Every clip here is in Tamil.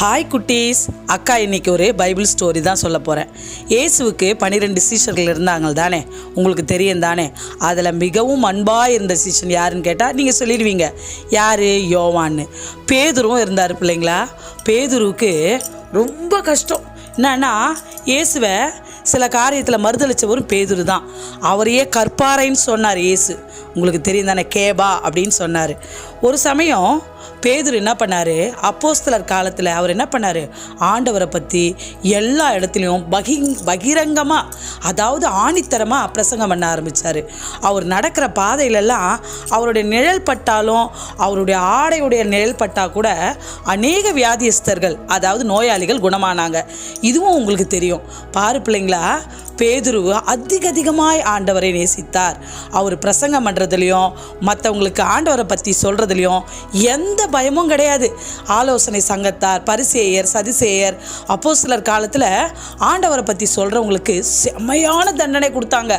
ஹாய் குட்டீஸ். அக்கா இன்னைக்கு ஒரு பைபிள் ஸ்டோரி தான் சொல்ல போகிறேன் இயேசுவுக்கு பன்னிரெண்டு சீஷர்கள் இருந்தாங்க தானே? உங்களுக்கு தெரியும் தானே? அதில் மிகவும் அன்பாக இருந்த சீஷன் யாருன்னு கேட்டால் நீங்கள் சொல்லிடுவீங்க. யார்? யோவான்னு. பேதுருவும் இருந்தார் பிள்ளைங்களா? பேதுருவுக்கு ரொம்ப கஷ்டம். என்னன்னா இயேசுவை சில காரியத்தில் மறுதளிச்சவரும் பேதுரு தான். அவரையே கற்பாரைன்னு சொன்னார் இயேசு. உங்களுக்கு தெரியும் தானே? கேபா அப்படின்னு சொன்னார். ஒரு சமயம் பேதர் என்ன பண்ணார்? அப்போஸ்தலர் காலத்தில் அவர் என்ன பண்ணார்? ஆண்டவரை பற்றி எல்லா இடத்துலையும் பகி பகிரங்கமாக அதாவது ஆணித்தரமாக பிரசங்கம் பண்ண ஆரம்பித்தார் அவர் நடக்கிற பாதையிலெல்லாம் அவருடைய நிழல் பட்டாலும் அவருடைய ஆடையுடைய நிழல் பட்டால் கூட அநேக வியாதியஸ்தர்கள் அதாவது நோயாளிகள் குணமானாங்க. இதுவும் உங்களுக்கு தெரியும். பாரு பிள்ளைங்களா பேதுரு அதிக அதிகமாய் ஆண்டவரை நேசித்தார். அவர் பிரசங்கம் பண்ணுறதுலையும் மற்றவங்களுக்கு ஆண்டவரை பற்றி சொல்கிறதுலையும் எந்த பயமும் கிடையாது. ஆலோசனை சங்கத்தார் பரிசேயர் சதிசேயர் அப்போ சிலர் காலத்தில் ஆண்டவரை பற்றி சொல்கிறவங்களுக்கு செம்மையான தண்டனை கொடுத்தாங்க.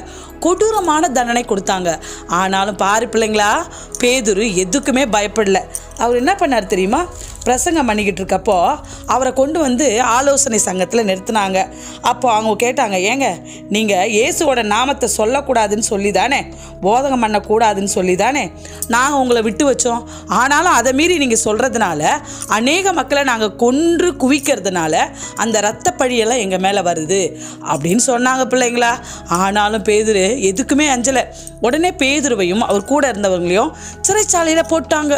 கொடூரமான தண்டனை கொடுத்தாங்க. ஆனாலும் பாரு பிள்ளைங்களா பேதுரு எதுக்குமே பயப்படல. அவர் என்ன பண்ணார் தெரியுமா? பிரசங்கம் பண்ணிக்கிட்டு இருக்கப்போ அவரை கொண்டு வந்து ஆலோசனை சங்கத்தில் நிறுத்தினாங்க. அப்போ அவங்க கேட்டாங்க ஏங்க நீங்கள் இயேசுவோட நாமத்தை சொல்லக்கூடாதுன்னு சொல்லி தானே போதகம் பண்ணக்கூடாதுன்னு சொல்லி தானே நாங்கள் உங்களை விட்டு வச்சோம். ஆனாலும் அதை மீறி நீங்கள் சொல்கிறதுனால அநேக மக்களை நாங்கள் கொன்று குவிக்கிறதுனால அந்த ரத்த பழியெல்லாம் எங்கள் மேலே வருது. அப்படின்னு சொன்னாங்க பிள்ளைங்களா. ஆனாலும் பேதுரு எதுக்குமே அஞ்சலை. உடனே பேதுருவையும் அவர் கூட இருந்தவங்களையும் சிறைச்சாலையில் போட்டாங்க.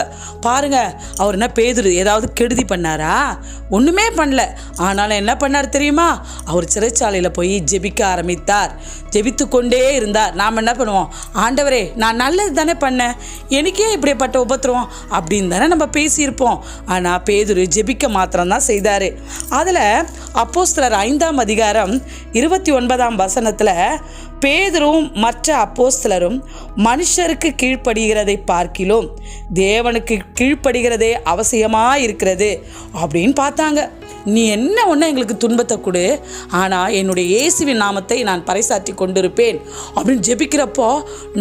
பாருங்க அவர் என்ன பேதுரு ஏதாவது கெடுதி பண்ணாரா? ஒன்றுமே பண்ணல. ஆனாலும் என்ன பண்ணார் தெரியுமா? அவர் சிறைச்சாலையில் போய் ஜெபிக்க ஆரம்பித்தார். ஜெபித்து கொண்டே இருந்தார். நாம் என்ன பண்ணுவோம்? ஆண்டவரே நான் நல்லது தானே பண்ணேன். எனக்கே இப்படிப்பட்ட உபத்திரம் அப்படின்னு தானே நம்ம பேசியிருப்போம். ஆனால் பேதுரு ஜெபிக்க மாத்திரம்தான் செய்தார். அதில் அப்போஸ்தலர் ஐந்தாம் அதிகாரம் இருபத்தி ஒன்பதாம் வசனத்தில் பேதுரும் மற்ற அப்போஸ்தலரும் மனுஷருக்கு கீழ்ப்படுகிறதை பார்க்கிலும் தேவனுக்கு கீழ்ப்படுகிறதே அவசியமாக இருக்கிறது அப்படின்னு பார்த்தாங்க. நீ என்ன ஒன்று எங்களுக்கு துன்பத்தை கொடு ஆனால் என்னுடைய இயேசுவின் நாமத்தை நான் பறைசாற்றி கொண்டிருப்பேன் அப்படின்னு ஜெபிக்கிறப்போ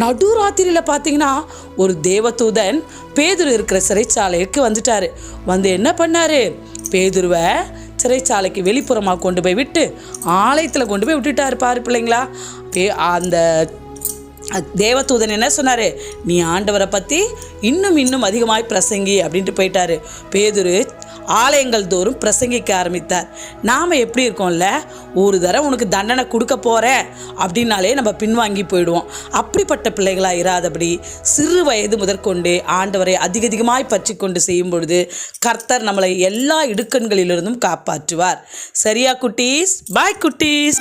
நடுராத்திரியில் பார்த்தீங்கன்னா ஒரு தேவதூதன் பேதுரு இருக்கிற சிறைச்சாலைக்கு வந்துட்டாரு. வந்து என்ன பண்ணார்? பேதுருவை சிறைச்சாலைக்கு வெளிப்புறமாக கொண்டு போய் விட்டு ஆலயத்தில் கொண்டு போய் விட்டுட்டாரு பாரு பிள்ளைங்களா. பே அந்த தேவதூதன் என்ன சொன்னார்? நீ ஆண்டவரை பற்றி இன்னும் இன்னும் அதிகமாய் பிரசங்கி அப்படின்ட்டு போயிட்டாரு. பேதுரு ஆலயங்கள் தோறும் பிரசங்கிக்க ஆரம்பித்தார். நாம் எப்படி இருக்கோம்ல? ஒரு தடவை உனக்கு தண்டனை கொடுக்க போகிறேன் அப்படின்னாலே நம்ம பின்வாங்கி போயிடுவோம். அப்படிப்பட்ட பிள்ளைகளாக இராதபடி சிறு வயது முதற்கொண்டு ஆண்டவரை அதிக அதிகமாய் பற்றி கொண்டு செய்யும் பொழுது கர்த்தர் நம்மளை எல்லா இடுக்கண்களிலிருந்தும் காப்பாற்றுவார். சரியா குட்டீஸ்? பாய் குட்டீஸ்!